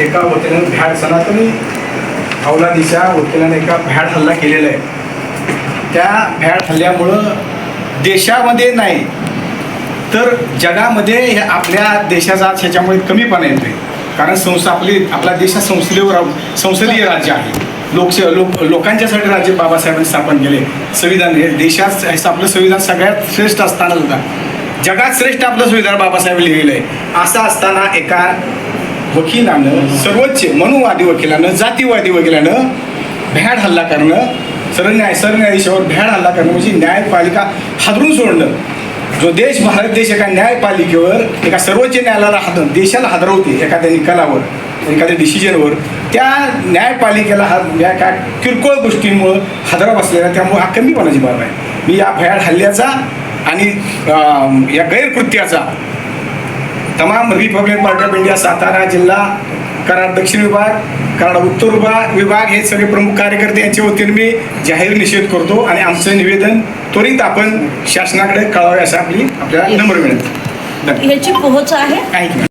एका वकिलानं भ्याड सनातनी अवलादीच्या वकिलाने एका भ्याड हल्ला केलेला आहे. त्या भ्याड हल्ल्यामुळं देशामध्ये नाही तर जगामध्ये हे आपल्या देशाचा आज ह्याच्यामुळे कमीपणा येतोय कारण संस्था आपली आपला देश हा संसदेवर संसदीय राज्य आहे. लोकश लोक लोकांच्यासाठी राज्य बाबासाहेबांनी स्थापन केले. संविधान हे देशात आपलं संविधान सगळ्यात श्रेष्ठ असताना सुद्धा. जगात श्रेष्ठ आपलं संविधान बाबासाहेब लिहिलेलं आहे असं असताना एका वकिलानं सर्वोच्च मनुवादी वकिलानं जातीवादी वकिलानं भ्याड हल्ला करणं सरन्याय सरन्यायाधीशावर भ्याड हल्ला करणं म्हणजे न्यायपालिका हादरून सोडणं. जो देश भारत देश एका न्यायपालिकेवर एका सर्वोच्च न्यायालयाला हाद देशाला हादरवते एखाद्या निकालावर एखाद्या डिसिजनवर त्या न्यायपालिकेला हा या काय किरकोळ गोष्टींमुळं हादरा बसलेला त्यामुळे हा कमीपणाची बाब आहे. मी या भयाड हल्ल्याचा आणि या गैरकृत्याचा तमाम Republic Party of India Satara जिल्हा कराड दक्षिण विभाग कराड उत्तर विभाग विभाग हे सगळे प्रमुख कार्यकर्ते यांच्या वतीने मी जाहीर निषेध करतो आणि आमचं निवेदन त्वरित आपण शासनाकडे कळावे असं आपली आपल्याला नम्र विनंती. ह्याची पोहोच आहे?